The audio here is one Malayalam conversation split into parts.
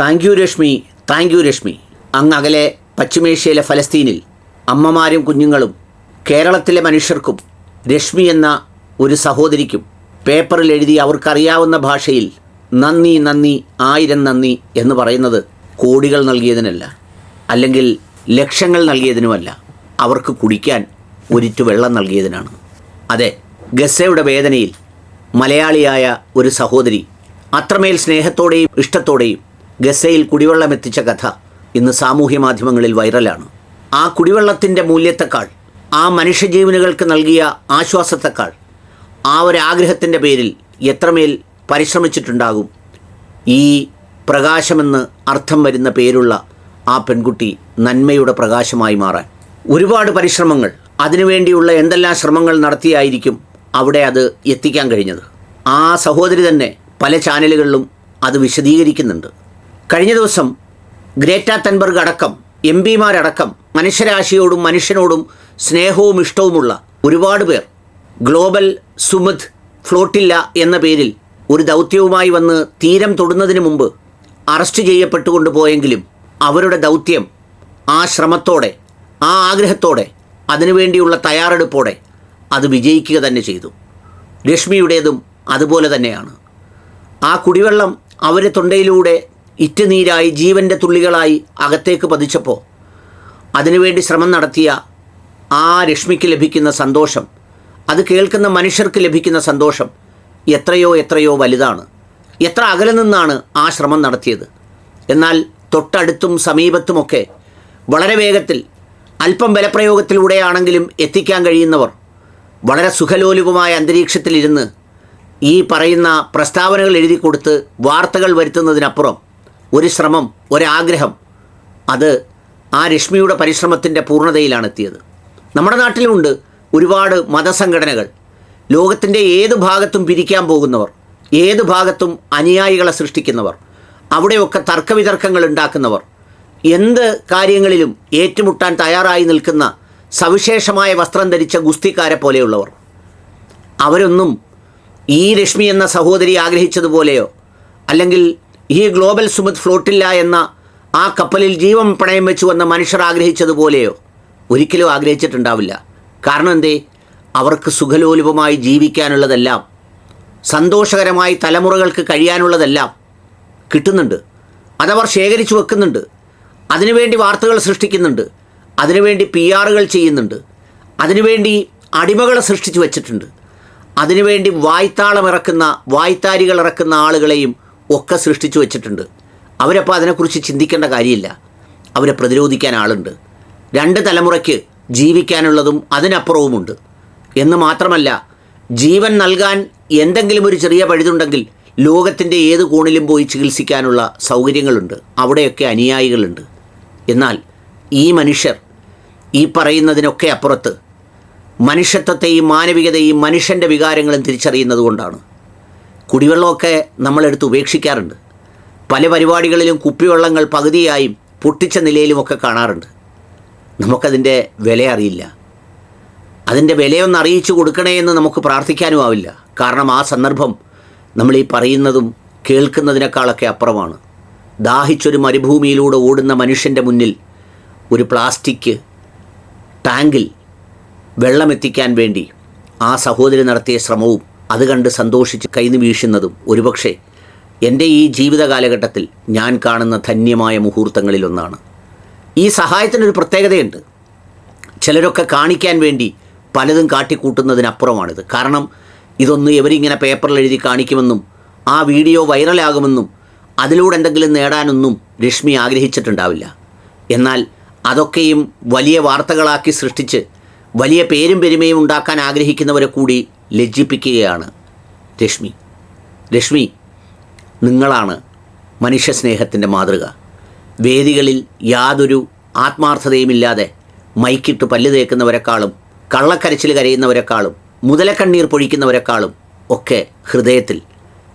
Thank you Rashmi thank you Rashmi. അങ്ങ് അകലെ പശ്ചിമേഷ്യയിലെ ഫലസ്തീനിൽ അമ്മമാരും കുഞ്ഞുങ്ങളും കേരളത്തിലെ മനുഷ്യർക്കും രശ്മി എന്ന ഒരു സഹോദരിക്കും പേപ്പറിൽ എഴുതി അവർക്കറിയാവുന്ന ഭാഷയിൽ നന്ദി നന്ദി ആയിരം നന്ദി എന്ന് പറയുന്നത് കോടികൾ നൽകിയതിനല്ല. അല്ലെങ്കിൽ ലക്ഷങ്ങൾ നൽകിയതിനുമല്ല. അവർക്ക് കുടിക്കാൻ ഒരിറ്റു വെള്ളം നൽകിയതിനാണ്. അതെ ഗസയുടെ വേദനയിൽ മലയാളിയായ ഒരു സഹോദരി അത്രമേൽ സ്നേഹത്തോടെയും ഇഷ്ടത്തോടെയും ഗസയിൽ കുടിവെള്ളം എത്തിച്ച കഥ ഇന്ന് സാമൂഹ്യ മാധ്യമങ്ങളിൽ വൈറലാണ്. ആ കുടിവെള്ളത്തിന്റെ മൂല്യത്തെക്കാൾ ആ മനുഷ്യജീവനുകൾക്ക് നൽകിയ ആശ്വാസത്തെക്കാൾ ആ ഒരാഗ്രഹത്തിന്റെ പേരിൽ എത്രമേൽ പരിശ്രമിച്ചിട്ടുണ്ടാകും ഈ പ്രകാശമെന്ന് അർത്ഥം വരുന്ന പേരുള്ള ആ പെൺകുട്ടി നന്മയുടെ പ്രകാശമായി മാറാൻ. ഒരുപാട് പരിശ്രമങ്ങൾ അതിനുവേണ്ടിയുള്ള എന്തെല്ലാം ശ്രമങ്ങൾ നടത്തിയായിരിക്കും അവിടെ അത് എത്തിക്കാൻ കഴിഞ്ഞത്. ആ സഹോദരി തന്നെ പല ചാനലുകളിലും അത് വിശദീകരിക്കുന്നുണ്ട്. കഴിഞ്ഞ ദിവസം ഗ്രേറ്റ തൻബർഗ് അടക്കം എം പിമാരടക്കം മനുഷ്യരാശിയോടും മനുഷ്യനോടും സ്നേഹവും ഇഷ്ടവുമുള്ള ഒരുപാട് പേർ ഗ്ലോബൽ സുമത് ഫ്ലോട്ടില്ല എന്ന പേരിൽ ഒരു ദൗത്യവുമായി വന്ന് തീരം തൊടുന്നതിന് മുമ്പ് അറസ്റ്റ് ചെയ്യപ്പെട്ടുകൊണ്ട് പോയെങ്കിലും അവരുടെ ദൗത്യം ആ ശ്രമത്തോടെ ആ ആഗ്രഹത്തോടെ അതിനുവേണ്ടിയുള്ള തയ്യാറെടുപ്പോടെ അത് വിജയിക്കുക തന്നെ ചെയ്തു. രശ്മിയുടേതും അതുപോലെ തന്നെയാണ്. ആ കുടിവെള്ളം അവരെ തൊണ്ടയിലൂടെ ഇറ്റുനീരായി ജീവന്റെ തുള്ളികളായി അകത്തേക്ക് പതിച്ചപ്പോൾ അതിനുവേണ്ടി ശ്രമം നടത്തിയ ആ രശ്മിക്ക് ലഭിക്കുന്ന സന്തോഷം അത് കേൾക്കുന്ന മനുഷ്യർക്ക് ലഭിക്കുന്ന സന്തോഷം എത്രയോ എത്രയോ വലുതാണ്. എത്ര അകലെ നിന്നാണ് ആ ശ്രമം നടത്തിയത്. എന്നാൽ തൊട്ടടുത്തും സമീപത്തുമൊക്കെ വളരെ വേഗത്തിൽ അല്പം ബലപ്രയോഗത്തിലൂടെയാണെങ്കിലും എത്തിക്കാൻ കഴിയുന്നവർ വളരെ സുഖലോലുപമായ അന്തരീക്ഷത്തിലിരുന്ന് ഈ പറയുന്ന പ്രസ്താവനകൾ എഴുതി കൊടുത്ത് വാർത്തകൾ വരുത്തുന്നതിനപ്പുറം ഒരു ശ്രമം ഒരാഗ്രഹം അത് ആ രശ്മിയുടെ പരിശ്രമത്തിന്റെ പൂർണതയിലാണ് എത്തിയത് നമ്മുടെ നാട്ടിലുണ്ട് ഒരുപാട് മതസംഘടനകൾ. ലോകത്തിന്റെ ഏത് ഭാഗത്തും പിരിക്കാൻ പോകുന്നവർ ഏത് ഭാഗത്തും അനുയായികളെ സൃഷ്ടിക്കുന്നവർ അവിടെയൊക്കെ തർക്കവിതർക്കങ്ങൾ ഉണ്ടാക്കുന്നവർ എന്ത് കാര്യങ്ങളിലും ഏറ്റുമുട്ടാൻ തയ്യാറായി നിൽക്കുന്ന സവിശേഷമായ വസ്ത്രം ധരിച്ച ഗുസ്തിക്കാരെ പോലെയുള്ളവർ. അവരൊന്നും ഈ രശ്മി എന്ന സഹോദരി ആഗ്രഹിച്ചതുപോലെയോ അല്ലെങ്കിൽ ഈ ഗ്ലോബൽ സുമത് ഫ്ലോട്ടില്ല എന്ന ആ കപ്പലിൽ ജീവൻ പണയം വെച്ചു വന്ന മനുഷ്യർ ആഗ്രഹിച്ചതുപോലെയോ ഒരിക്കലും ആഗ്രഹിച്ചിട്ടുണ്ടാവില്ല. കാരണം എന്തേ? അവർക്ക് സുഖലോലുപമായി ജീവിക്കാനുള്ളതെല്ലാം സന്തോഷകരമായി തലമുറകൾക്ക് കഴിയാനുള്ളതെല്ലാം കിട്ടുന്നുണ്ട്. അതവർ ശേഖരിച്ചു വെക്കുന്നുണ്ട്. അതിനുവേണ്ടി വാർത്തകൾ സൃഷ്ടിക്കുന്നുണ്ട്. അതിനുവേണ്ടി പി ആറുകൾ ചെയ്യുന്നുണ്ട്. അതിനുവേണ്ടി അടിമകളെ സൃഷ്ടിച്ചു വച്ചിട്ടുണ്ട്. അതിനുവേണ്ടി വായ്ത്താളം ഇറക്കുന്ന വായ്ത്താരികൾ ഇറക്കുന്ന ആളുകളെയും ഒക്കെ സൃഷ്ടിച്ചു വെച്ചിട്ടുണ്ട്. അവരപ്പോൾ അതിനെക്കുറിച്ച് ചിന്തിക്കേണ്ട കാര്യമില്ല. അവരെ പ്രതിരോധിക്കാൻ ആളുണ്ട്. രണ്ട് തലമുറയ്ക്ക് ജീവിക്കാനുള്ളതും അതിനപ്പുറവുമുണ്ട്. എന്ന് മാത്രമല്ല ജീവൻ നൽകാൻ എന്തെങ്കിലും ഒരു ചെറിയ പഴുതുണ്ടെങ്കിൽ ലോകത്തിന്റെ ഏത് കോണിലും പോയി ചികിത്സിക്കാനുള്ള സൗകര്യങ്ങളുണ്ട്. അവിടെയൊക്കെ അനുയായികളുണ്ട്. എന്നാൽ ഈ മനുഷ്യർ ഈ പറയുന്നതിനൊക്കെ അപ്പുറത്ത് മനുഷ്യത്വത്തെയും മാനവികതയും മനുഷ്യന്റെ വികാരങ്ങളും തിരിച്ചറിയുന്നത് കൊണ്ടാണ്. കുടിവെള്ളമൊക്കെ നമ്മളെടുത്ത് ഉപേക്ഷിക്കാറുണ്ട്. പല പരിപാടികളിലും കുപ്പിവെള്ളങ്ങൾ പകുതിയായും പൊട്ടിച്ച നിലയിലുമൊക്കെ കാണാറുണ്ട്. നമുക്കതിന്റെ വില അറിയില്ല. അതിന്റെ വിലയൊന്ന് അറിയിച്ചു കൊടുക്കണേ എന്ന് നമുക്ക് പ്രാർത്ഥിക്കാനും ആവില്ല. കാരണം ആ സന്ദർഭം നമ്മൾ ഈ പറയുന്നതും കേൾക്കുന്നതിനേക്കാളൊക്കെ അപ്പുറമാണ്. ദാഹിച്ചൊരു മരുഭൂമിയിലൂടെ ഓടുന്ന മനുഷ്യന്റെ മുന്നിൽ ഒരു പ്ലാസ്റ്റിക് ടാങ്കിൽ വെള്ളമെത്തിക്കാൻ വേണ്ടി ആ സഹോദരി നടത്തിയ ശ്രമവും അത് കണ്ട് സന്തോഷിച്ച് കൈന്ന് വീശുന്നതും ഒരുപക്ഷെ എന്റെ ഈ ജീവിത കാലഘട്ടത്തിൽ ഞാൻ കാണുന്ന ധന്യമായ മുഹൂർത്തങ്ങളിലൊന്നാണ്. ഈ സഹായത്തിനൊരു പ്രത്യേകതയുണ്ട്. ചിലരൊക്കെ കാണിക്കാൻ വേണ്ടി പലതും കാട്ടിക്കൂട്ടുന്നതിനപ്പുറമാണിത്. കാരണം ഇതൊന്നും ഇവരിങ്ങനെ പേപ്പറിൽ എഴുതി കാണിക്കുമെന്നും ആ വീഡിയോ വൈറലാകുമെന്നും അതിലൂടെ എന്തെങ്കിലും നേടാനൊന്നും രശ്മി ആഗ്രഹിച്ചിട്ടുണ്ടാവില്ല. എന്നാൽ അതൊക്കെയും വലിയ വാർത്തകളാക്കി സൃഷ്ടിച്ച് വലിയ പേരും പെരുമയും ഉണ്ടാക്കാൻ ആഗ്രഹിക്കുന്നവരെ കൂടി ലജ്ജിപ്പിക്കുകയാണ് രശ്മി. രശ്മി നിങ്ങളാണ് മനുഷ്യസ്നേഹത്തിന്റെ മാതൃക. വേദികളിൽ യാതൊരു ആത്മാർത്ഥതയുമില്ലാതെ മൈക്കിട്ട് പല്ല് തേക്കുന്നവരെക്കാളും കള്ളക്കരച്ചിൽ കരയുന്നവരെക്കാളും മുതലക്കണ്ണീർ പൊഴിക്കുന്നവരെക്കാളും ഒക്കെ ഹൃദയത്തിൽ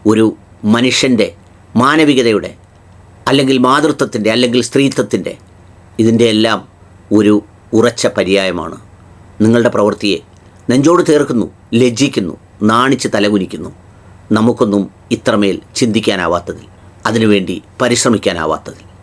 ഒരു മനുഷ്യന്റെ മാനവികതയുടെ അല്ലെങ്കിൽ മാതൃത്വത്തിന്റെ അല്ലെങ്കിൽ സ്ത്രീത്വത്തിന്റെ ഇതിന്റെ എല്ലാം ഒരു ഉറച്ച പര്യായമാണ്. നിങ്ങളുടെ പ്രവൃത്തിയെ നെഞ്ചോട് തീർക്കുന്നു ലജ്ജിക്കുന്നു നാണിച്ച് തലകുനിക്കുന്നു. നമുക്കൊന്നും ഇത്രമേൽ ചിന്തിക്കാനാവാത്തതിൽ അതിനുവേണ്ടി പരിശ്രമിക്കാനാവാത്തതിൽ.